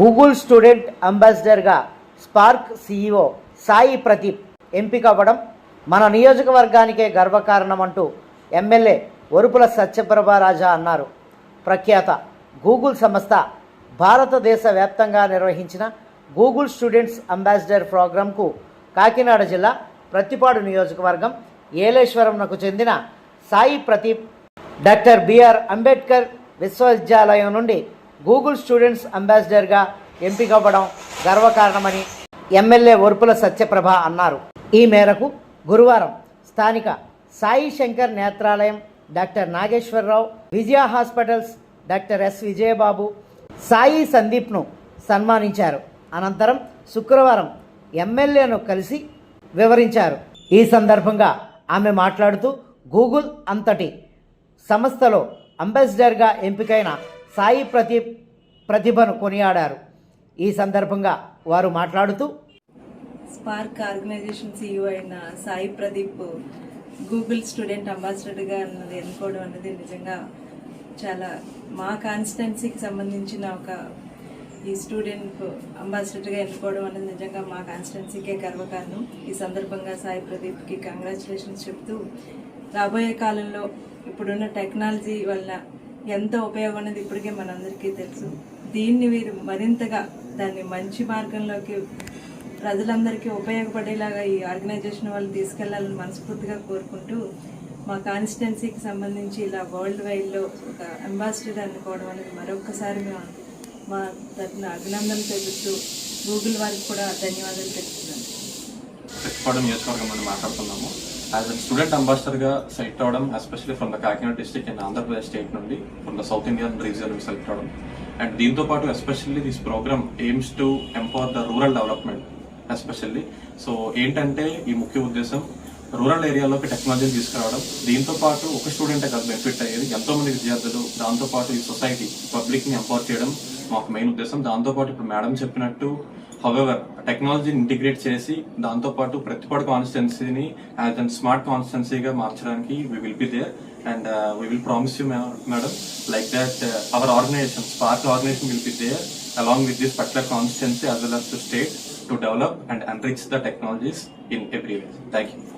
Google student అంబాసిడర్గా Spark CEO Sai Pradeep ఎంపిక అవ్వడం మన నియోజకవర్గానికే గర్వకారణం అంటూ ఎమ్మెల్యే ఒరుపుల సత్యప్రభ రాజా అన్నారు. ప్రఖ్యాత గూగుల్ సంస్థ భారతదేశ వ్యాప్తంగా నిర్వహించిన గూగుల్ స్టూడెంట్స్ అంబాసిడర్ ప్రోగ్రాంకు కాకినాడ జిల్లా ప్రతిపాడు నియోజకవర్గం ఏలేశ్వరంకు చెందిన సాయి ప్రతీప్ డాక్టర్ బిఆర్ అంబేద్కర్ విశ్వవిద్యాలయం నుండి గూగుల్ స్టూడెంట్స్ అంబాసిడర్గా ఎంపికవ్వడం గర్వకారణమని ఎమ్మెల్యే ఒరుపుల సత్యప్రభ అన్నారు. ఈ మేరకు గురువారం స్థానిక Sai Shankar Netralayam doctor Nageswararao Vijaya hospitals doctor S Vijayababu Sai సందీప్ను సన్మానించారు. అనంతరం శుక్రవారం ఎమ్మెల్యేను కలిసి వివరించారు. ఈ సందర్భంగా ఆమె మాట్లాడుతూ గూగుల్ అంతటి సంస్థలో అంబాసిడర్గా ఎంపికైన సాయి ప్రదీప్ ప్రతిభను కొనియాడారు. ఈ సందర్భంగా వారు మాట్లాడుతూ స్పార్క్ ఆర్గనైజేషన్ సీఈఓ అయిన సాయి ప్రదీప్ గూగుల్ స్టూడెంట్ అంబాసిడర్గా అన్నది ఎన్నుకోవడం అనేది నిజంగా చాలా మా కాన్స్టిట్యున్సీకి సంబంధించిన ఒక ఈ స్టూడెంట్ అంబాసిడర్గా ఎన్నుకోవడం అనేది నిజంగా మా కాన్స్టిట్యున్సీకే గర్వకారణం. ఈ సందర్భంగా సాయి ప్రదీప్కి కంగ్రాచులేషన్స్ చెప్తూ రాబోయే కాలంలో ఇప్పుడున్న టెక్నాలజీ వల్ల ఎంతో ఉపయోగం అనేది ఇప్పటికే మనందరికీ తెలుసు. దీన్ని వీరు మరింతగా దాన్ని మంచి మార్గంలోకి ప్రజలందరికీ ఉపయోగపడేలాగా ఈ ఆర్గనైజేషన్ వాళ్ళు తీసుకెళ్ళాలని మనస్ఫూర్తిగా కోరుకుంటూ మా కాన్స్టిట్యున్సీకి సంబంధించి ఇలా వరల్డ్ వైడ్లో ఒక అంబాసిడర్ అనుకోవడం అనేది మరొకసారి మేము మా తరఫున అభినందనలు తెలుపుతూ గూగుల్ వారికి కూడా ధన్యవాదాలు తెలుపుతున్నాను. ప్రతిపాడు నియోజకవర్గం మాట్లాడుతున్నాము. యాజ్ అ స్టూడెంట్ అంబాసిడర్గా సెలెక్ట్ అవడం especially from the Kakinada district and Andhra Pradesh state నుండి from the south Indian region select అవ్వడం. అండ్ దీంతో పాటు especially this program aims to empower the rural development especially so ఏంటంటే ఈ ముఖ్య ఉద్దేశం రూరల్ ఏరియాలోకి టెక్నాలజీని తీసుకురావడం దీంతోపాటు ఒక స్టూడెంటే కాదు బెనిఫిట్ అయ్యేది ఎంతో మంది విద్యార్థులు దాంతోపాటు ఈ సొసైటీ పబ్లిక్ని ఎంపవర్ చేయడం మాకు మెయిన్ ఉద్దేశం దాంతోపాటు ఇప్పుడు మేడం చెప్పినట్టు హవెవర్ టెక్నాలజీని ఇంటిగ్రేట్ చేసి దాంతోపాటు ప్రతిపాడు కాన్స్టిట్యున్సీని యాజ్ అండ్ స్మార్ట్ కాన్స్టిట్యున్సీగా మార్చడానికి we will be there and we will promise you madam like that our organization Spark organization will be there along with this particular constituency as well as the state to develop and enrich the technologies in every way. Thank you.